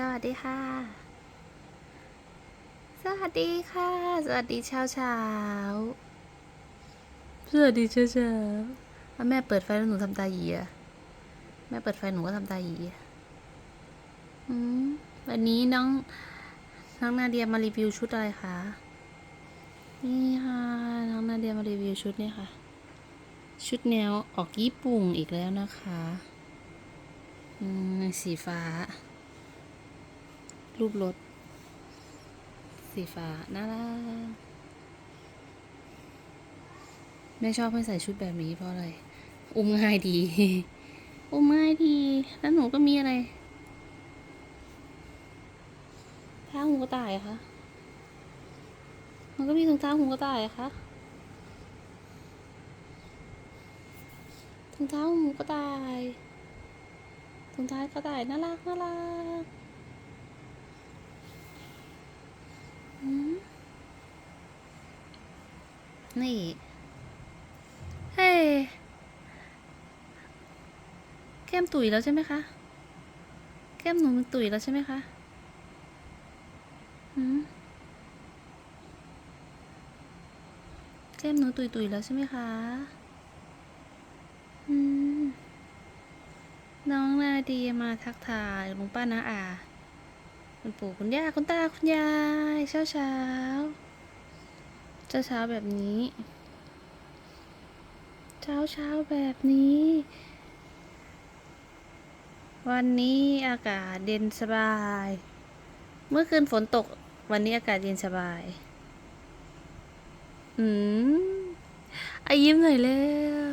สวัสดีค่ะ สวัสดีค่ะ สวัสดีเช้าเช้าสวัสดีเช้าเช้าอะแม่เปิดไฟแล้วหนูทำตาหยีอะแม่เปิดไฟหนูก็ทำตาหยีอะอืมวันนี้น้องน้องนาเดียมารีวิวชุดอะไรคะ นี่ค่ะน้องนาเดียมารีวิวชุดนี่ค่ะ ชุดแนวออกญี่ปุ่นอีกแล้วนะคะ อืมสีฟ้า รูปรถ สีฟ้า น่ารักแม่ชอบให้ใส่ชุดแบบนี้เพราะอะไร อุ้มง่ายดี อุ้มง่ายดี แล้วหนูก็มีอะไรเท้าหูกระต่ายอะคะมันก็มีถุงเท้าหูกระต่ายอะคะถุงเท้าหูกระต่ายถุงเท้ากระต่ายน่ารักน่ารัก อืม นี่ เฮ้ยแก้มตุ๋ยแล้วใช่ไหมคะ แก้มหนูมันตุ๋ยแล้วใช่ไหมคะอืมแก้มหนูตุยตุยแล้วใช่ไหมคะ อืม น้องนาดีมาทักทายลุงป้านาอา คุณปู่คุณย่าคุณตาคุณยายเช้าเช้าเช้าเช้าแบบนี้ เช้าเช้าแบบนี้ วันนี้อากาศเย็นสบาย เมื่อคืนฝนตก วันนี้อากาศเย็นสบาย อืมอายิ้มหน่อยเร็ว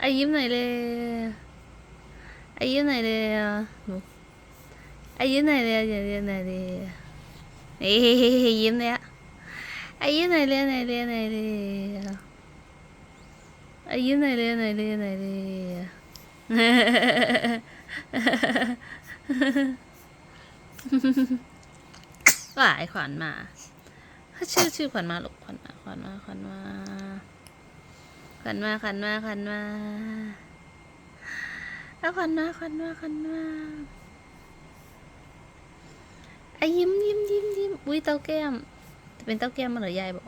อายิ้มหน่อยเร็วอายิ้มหน่อยเร็วหนู ai dưới này lên này lên này đi Ê, ยิ้มเลยอะไอ้ยิ้มไหนเรียนไหนเรียนไหนเรียนไอ้ยิ้มไหนเรียนไหนเรียนไหนเรียว่าไอ้ขวัญมาชื่อชื่อขวัญมาลูกขวัญมาขวัญมาขวัญมาขวัญมาขวัญมาขวัญมาขวัญมาขวัญมาขวัญมา ไอ้ยิ้มยิ้มยิ้มยิ้มอุ้ยเต้าแก้มเป็นเต้าแก้มมาเหรอยายบอก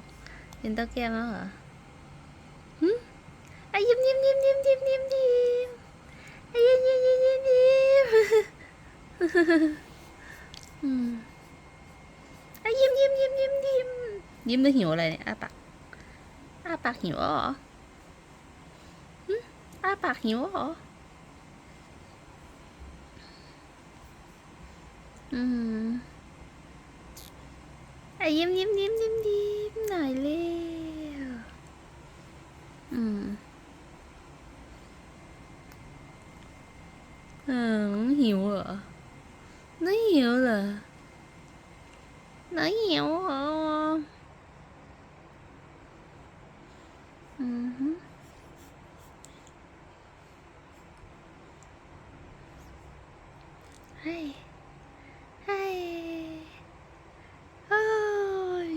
เป็นเต้าแก้มแล้วเหรอหึไอ้ยิ้มยิ้มยิ้มยิ้มยิ้มยิ้มยิ้มไอ้ยิ้มยิ้มยิ้มยิ้มยิ้มอืมไอ้ยิ้มยิ้มยิ้มยิ้มยิ้มยิ้มแล้วหิวอะไรเนี่ยอ้าปากอ้าปากหิวเหรอหึอ้าปากหิวเหรออืม อ้ยิ้มยิ้มยิ้มยิ้มยิ้มหน่อยเร็วอืมเออน้องหิวเหรอน้องหิวเหรอน้องหิวเหรออือฮึให้ให้เฮ้ย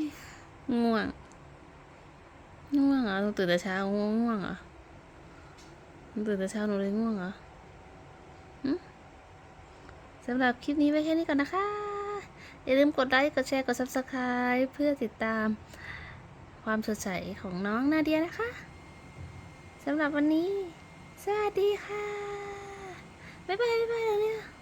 ง่วง ง่วงเหรอหนูตื่นแต่เช้าง่วงเหรอหนูตื่นแต่เช้าหนูเลยง่วงเหรอหึสำหรับคลิปนี้ไว้แค่นี้ก่อนนะคะ อย่าลืมกดไลค์ กดแชร์ กด subscribe เพื่อติดตามความสดใสของน้องนาเดียนะคะ สำหรับวันนี้ สวัสดีค่ะ บ๊ายบาย บ๊ายบายเนี่ย